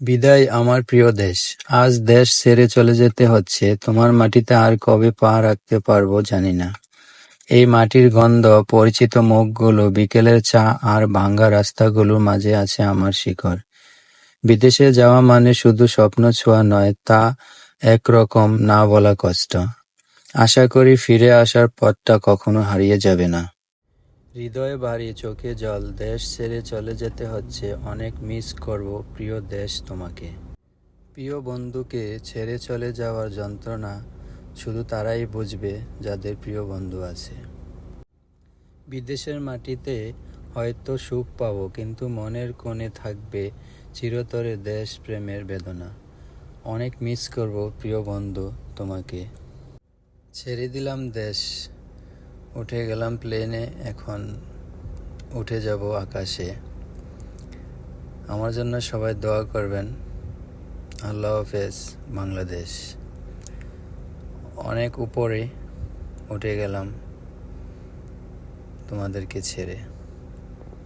বিদায় আমার প্রিয় দেশ, আজ দেশ ছেড়ে চলে যেতে হচ্ছে, তোমার মাটিতে আর কবে পা রাখতে পারব জানি না। এই মাটির গন্ধ, পরিচিত মুখগুলো, বিকেলের চা আর ভাঙা রাস্তাগুলোর মাঝে আছে আমার শিকড়। বিদেশে যাওয়া মানে শুধু স্বপ্ন ছোঁয়া নয়, তা একরকম না বলা কষ্ট। আশা করি ফিরে আসার পথটা কখনো হারিয়ে যাবে না। হৃদয়ে ভারী চোখে জল, দেশ ছেড়ে চলে যেতে হচ্ছে, অনেক মিস করব, প্রিয় দেশ তোমাকে। প্রিয় বন্ধুকে ছেড়ে চলে যাওয়ার যন্ত্রণা শুধু তারাই বুঝবে যাদের প্রিয় বন্ধু আছে। বিদেশের মাটিতে হয়তো সুখ পাব, কিন্তু মনের কোণে থাকবে চিরতরে দেশ প্রেমের বেদনা। অনেক মিস করব, প্রিয় বন্ধু তোমাকে। ছেড়ে দিলাম দেশ উঠে গেলাম প্লেনে এখন উঠে যাব আকাশে। আমার জন্য সবাই দোয়া করবেন। আল্লাহ হাফেজ, বাংলাদেশ। অনেক উপরে উঠে গেলাম তোমাদেরকে ছেড়ে।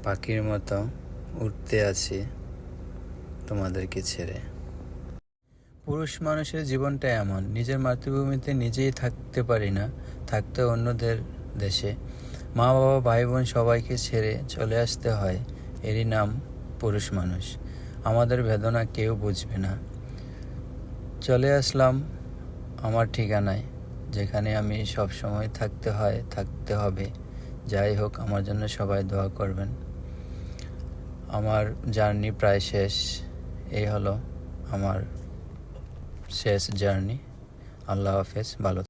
পাখির মতো উঠতে আছি তোমাদেরকে ছেড়ে। পুরুষ মানুষের জীবনটা এমন, নিজের মাতৃভূমিতে নিজেই থাকতে পারি না, থাকতে অন্যদের দেশে। মা বাবা ভাই বোন সবাইকে ছেড়ে চলে আসতে হয়। এরই নাম পুরুষ মানুষ। আমাদের বেদনা কেউ বুঝবে না। চলে আসলাম আমার ঠিকানায়, যেখানে আমি সব সময় থাকতে হয়, থাকতে হবে। যাই হোক, আমার জন্য সবাই দোয়া করবেন। আমার জার্নি প্রায় শেষ। এই হলো আমার শেষ জার্নি। আল্লাহ হাফেজ, ভালো